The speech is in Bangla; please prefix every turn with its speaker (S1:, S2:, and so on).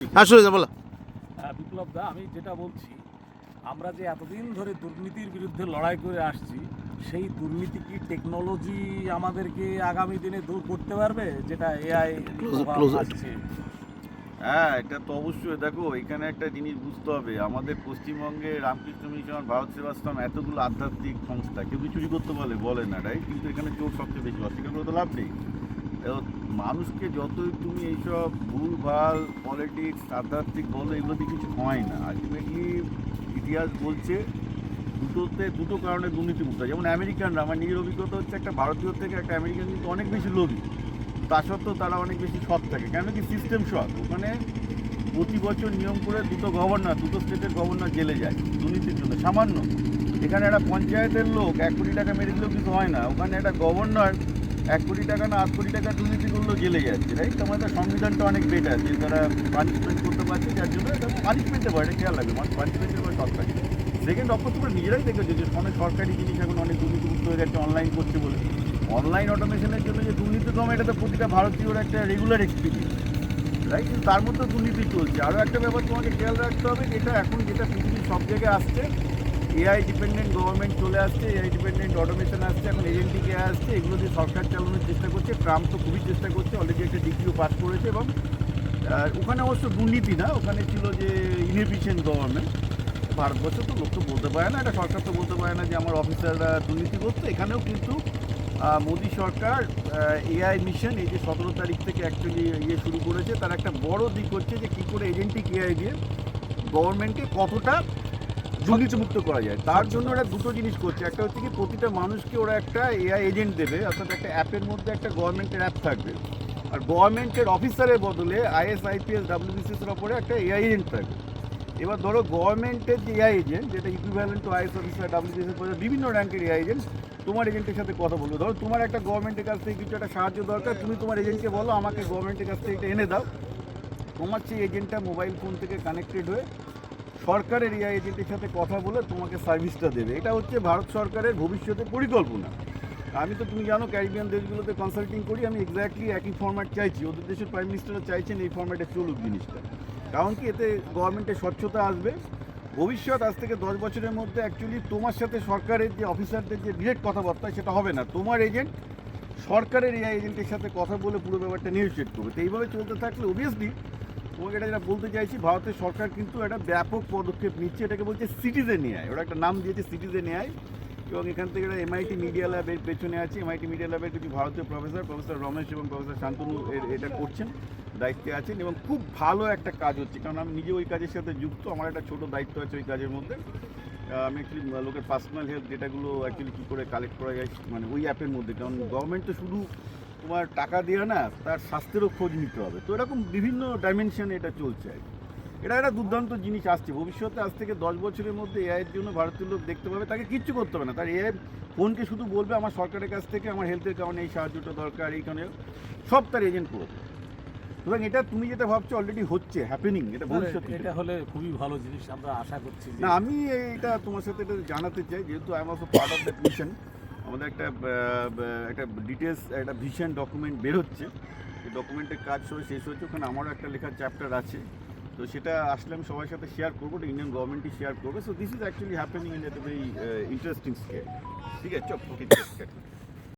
S1: হ্যাঁ শুনে যা বলো।
S2: হ্যাঁ, বিপ্লব দা আমি যেটা বলছি আমরা যে এতদিন ধরে দুর্নীতির বিরুদ্ধে লড়াই করে আসছি সেই দুর্নীতি কি টেকনোলজি আমাদেরকে আগামী দিনে দূর করতে পারবে? যেটা এআই আসছে
S3: হ্যাঁ এটা তো অবশ্যই। দেখো এখানে একটা জিনিস বুঝতে হবে। আমাদের পশ্চিমবঙ্গে রামকৃষ্ণ মিশন ভারত সেবাশ্রম এতগুলো আধ্যাত্মিক সংস্থা কেউ চুরি করতে বলে বলে না রাইট কিন্তু এখানে চোর সবচেয়ে বেশি অস্বীকার করে তো লাভ নেই। এবার মানুষকে যতই তুমি এইসব ভুল, ভালো পলিটিক্স আধ্যাত্মিক বলো, এগুলোতে কিছু হয় না। আলটিমেটলি ইতিহাস বলছে দুটোতে, দুটো কারণে দুর্নীতিমুক্ত। হয়। যেমন আমেরিকানরা, আমার নিজের অভিজ্ঞতা হচ্ছে একটা ভারতীয় থেকে একটা আমেরিকান কিন্তু অনেক বেশি লোভী। তা সত্ত্বেও তারা অনেক বেশি সৎ থাকে। কেন কি সিস্টেম সৎ? ওখানে প্রতি বছর নিয়ম করে দুটো গভর্নর দুটো স্টেটের গভর্নর জেলে যায় দুর্নীতির জন্য। সামান্য। এখানে একটা পঞ্চায়েতের লোক, এক কোটি টাকা মেরে দিলেও কিছু হয় না। ওখানে একটা গভর্নর এক কোটি টাকা না আট কোটি টাকা দুর্নীতি করলেও জেলে যাচ্ছে রাইট আমাদের সংবিধানটা অনেক বেটার যে তারা পানিশমেন্ট করতে পারছে, যার জন্য এটা পানিশমেন্টে পারে এটা খেয়াল লাগবে মানুষ পানিশমেন্টের পরে সৎ থাকে সেকেন্ড অফ তোমরা নিজেরাই দেখেছ যে অনেক সরকারি জিনিস এখন অনেক দুর্নীতিমুক্ত হয়ে গেছে অনলাইন করছে বলে। অনলাইন অটোমেশনের জন্য যে দুর্নীতি কম এটা তো প্রতিটা ভারতীয়র একটা রেগুলার এক্সপিরিয়েন্স রাইট কিন্তু তার মধ্যে দুর্নীতি চলছে। আরও একটা ব্যাপার তোমাকে খেয়াল রাখতে হবে, এটা এখন যেটা পৃথিবীর সব জায়গায় আসছে এআই ডিপেন্ডেন্ট গভর্নমেন্ট চলে আসছে এআই ডিপেন্ডেন্ট অটোমেশন আসছে, এখন এজেন্টিক এ আসছে, এগুলো দিয়ে সরকার চালানোর চেষ্টা করছে। ট্রাম্প তো খুবই চেষ্টা করছে অলরেডি একটা ডিগ্রিও পাস করেছে এবং ওখানে অবশ্য দুর্নীতি না, ওখানে ছিল যে ইনএফিশিয়েন্ট গভর্নমেন্ট ভারতবর্ষ তো লোক তো বলতে পারে না এটা সরকার তো বলতে পারে না যে আমার অফিসাররা দুর্নীতি করতো এখানেও কিন্তু মোদী সরকার এআই মিশন এই যে সতেরো তারিখ থেকে অ্যাকচুয়ালি ইয়ে শুরু করেছে, তার একটা বড় দিক হচ্ছে যে কী করে এজেন্টিক এআই দিয়ে গভর্নমেন্টকে কতটা দুর্নীতিমুক্ত করা যায়। তার জন্য ওরা দুটো জিনিস করছে। একটা হচ্ছে কি, প্রতিটা মানুষকে ওরা একটা এআই এজেন্ট দেবে, অর্থাৎ একটা অ্যাপের মধ্যে একটা গভর্নমেন্টের অ্যাপ থাকবে। আর গভর্নমেন্টের অফিসারের বদলে আইএস আইপিএস ডাব্লিউবিসিএস এর ওপরে একটা এআই এজেন্ট থাকবে। এবার ধরো গভর্নমেন্টের যে এআই এজেন্ট যেটা equivalent to IAS officer WBCS বিভিন্ন র্যাঙ্কের এআই এজেন্ট তোমার এজেন্টের সাথে কথা বলবে। ধরো তোমার একটা গভর্নমেন্টের কাছ থেকে কিছু একটা সাহায্য দরকার, তুমি তোমার এজেন্টকে বলো, আমাকে গভর্নমেন্টের কাছ থেকে এটা এনে দাও। তোমার সেই এজেন্টটা মোবাইল ফোন থেকে কানেক্টেড হয়ে সরকারের এআই এজেন্টের সাথে কথা বলে তোমাকে সার্ভিসটা দেবে। এটা হচ্ছে ভারত সরকারের ভবিষ্যতের পরিকল্পনা। আমি তো তুমি জানো ক্যারিবিয়ান দেশগুলোতে কনসাল্টিং করি, আমি এক্স্যাক্টলি একই ফর্ম্যাট চাইছি। ওদের দেশের প্রাইম মিনিস্টাররা চাইছেন এই ফর্ম্যাটে চলুক জিনিসটা। কারণ কি, এতে গভর্নমেন্টের স্বচ্ছতা আসবে। ভবিষ্যৎ আজ থেকে দশ বছরের মধ্যে অ্যাকচুয়ালি তোমার সাথে সরকারের যে অফিসারদের যে ডিরেক্ট কথাবার্তা, সেটা হবে না। তোমার এজেন্ট সরকারের এআই এজেন্টের সাথে কথা বলে পুরো ব্যাপারটা নিউট্রেট করবে। তো এইভাবে চলতে থাকলে অবভিয়াসলি তোমাকে এটা যেটা বলতে চাইছি, ভারতের সরকার কিন্তু একটা ব্যাপক পদক্ষেপ নিচ্ছে, এটাকে বলছে সিটিজেন এআই ওরা একটা নাম দিয়েছে সিটিজেন এআই এবং এখান থেকে এমআইটি মিডিয়া ল্যাবের পেছনে আছে। এমআইটি মিডিয়া ল্যাবের কিছু ভারতীয় প্রফেসর প্রফেসর রমেশ এবং প্রফেসর শান্তনু এটা করছেন, দায়িত্বে আছেন। এবং খুব ভালো একটা কাজ হচ্ছে, কারণ আমি নিজে ওই কাজের সাথে যুক্ত, আমার একটা ছোট দায়িত্ব আছে ওই কাজের মধ্যে। আমি অ্যাকচুয়ালি লোকের পার্সোনাল হেলথ ডেটাগুলো অ্যাকচুয়ালি কী করে কালেক্ট করা যায় মানে ওই অ্যাপের মধ্যে। কারণ গভর্নমেন্ট তো শুধু তোমার টাকা দিয়ে না তার স্বাস্থ্যেরও খোঁজ নিতে হবে। তো এরকম বিভিন্ন ডাইমেনশনে এটা চলছে আর কি। এটা একটা দুর্দান্ত জিনিস আসছে। ভবিষ্যতে আজ থেকে দশ বছরের মধ্যে এআইয়ের জন্য ভারতীয় লোক দেখতে পাবে তাকে কিচ্ছু করতে হবে না। তার এআই ফোনকে শুধু বলবে আমার সরকারের কাছ থেকে আমার হেলথের কারণে এই সাহায্যটা দরকার এই কারণে। সব তার এজেন্ট করবে। সুতরাং এটা তুমি যেটা ভাবছ অলরেডি হচ্ছে হ্যাপেনিং এটা ভবিষ্যতে
S2: এটা হলে খুবই ভালো জিনিস আমরা আশা করছি
S3: না আমি এটা তোমার সাথে এটা জানাতে চাই যেহেতু I am also part of that mission আমাদের একটা একটা ডিটেলস একটা ভিশন ডকুমেন্ট বেরোচ্ছে এই ডকুমেন্টের কাজ সবাই শেষ হয়েছে ওখানে আমারও একটা লেখার চ্যাপ্টার আছে। তো সেটা আসলে আমি সবার সাথে শেয়ার করব, ওটা ইন্ডিয়ান গভর্নমেন্টই শেয়ার করবে। So this is actually happening in at very interesting scale ঠিক আছে? চপ